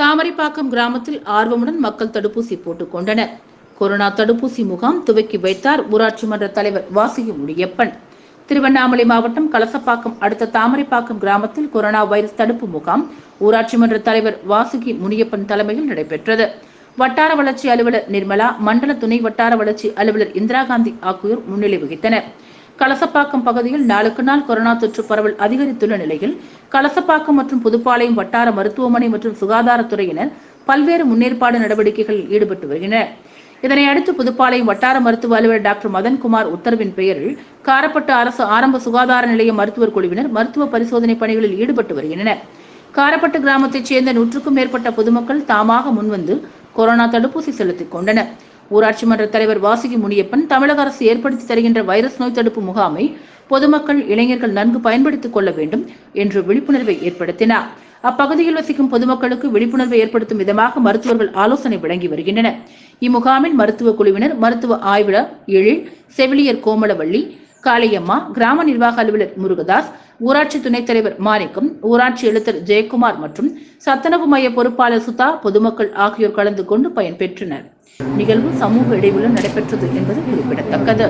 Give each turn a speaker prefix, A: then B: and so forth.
A: தாமரைப்பாக்கம் கிராமத்தில் ஆர்வமுடன் மக்கள் தடுப்பூசி போட்டுக் கொண்டனர். கொரோனா தடுப்பூசி முகாம் துவக்கி வைத்தார் ஊராட்சி மன்ற தலைவர் வாசிய முடியப்பன் திருவண்ணாமலை மாவட்டம் கலசப்பாக்கம் அடுத்த தாமரைப்பாக்கம் கிராமத்தில் கொரோனா வைரஸ் தடுப்பு முகாம் ஊராட்சி மன்ற தலைவர் வாசுகி முனியப்பன் தலைமையில் நடைபெற்றது. வட்டார வளர்ச்சி அலுவலர் நிர்மலா மண்டல துணை வட்டார வளர்ச்சி அலுவலர் இந்திரா காந்தி ஆகியோர் முன்னிலை வகித்தனர். கலசப்பாக்கம் பகுதியில் நாளுக்கு நாள் கொரோனா தொற்று பரவல் அதிகரித்துள்ள நிலையில் கலசப்பாக்கம் மற்றும் புதுப்பாளையம் வட்டார மருத்துவமனை மற்றும் சுகாதாரத்துறையினர் பல்வேறு முன்னேற்பாடு நடவடிக்கைகளில் ஈடுபட்டு வருகின்றனர். இதனை அடுத்து புதுப்பாளையம் வட்டார மருத்துவ அலுவலர் டாக்டர் மதன்குமார் உத்தரவின் பெயரில் காரப்பட்டு அரசு ஆரம்ப சுகாதார நிலைய மருத்துவர் குழுவினர் மருத்துவ பரிசோதனை பணிகளில் ஈடுபட்டு வருகின்றனர். காரப்பட்டு கிராமத்தைச் சேர்ந்த நூற்றுக்கும் மேற்பட்ட பொதுமக்கள் தாமாக முன்வந்து கொரோனா தடுப்பூசி செலுத்திக் கொண்டனர். ஊராட்சி மன்ற தலைவர் வாசுகி முனியப்பன் தமிழக அரசு ஏற்படுத்தி தருகின்ற வைரஸ் நோய் தடுப்பு முகாமை பொதுமக்கள் இளைஞர்கள் நன்கு பயன்படுத்திக் கொள்ள வேண்டும் என்று விழிப்புணர்வை ஏற்படுத்தினார். அப்பகுதியில் வசிக்கும் பொதுமக்களுக்கு விழிப்புணர்வை ஏற்படுத்தும் விதமாக மருத்துவர்கள் ஆலோசனை வழங்கி வருகின்றனர். இம்முகாமில் மருத்துவ குழுவினர் மருத்துவ ஆய்விட எழில் செவிலியர் கோமலவள்ளி காளியம்மா கிராம நிர்வாக அலுவலர் முருகதாஸ் ஊராட்சி துணைத் தலைவர் மாணிக்கம் ஊராட்சி எழுத்தர் ஜெயக்குமார் மற்றும் சத்துணவு மைய பொறுப்பாளர் சுதா பொதுமக்கள் ஆகியோர் கலந்து கொண்டு பயன்பெற்றனர் நிகழ்வு சமூக இடைவெளி நடைபெற்றது என்பது குறிப்பிடத்தக்கது.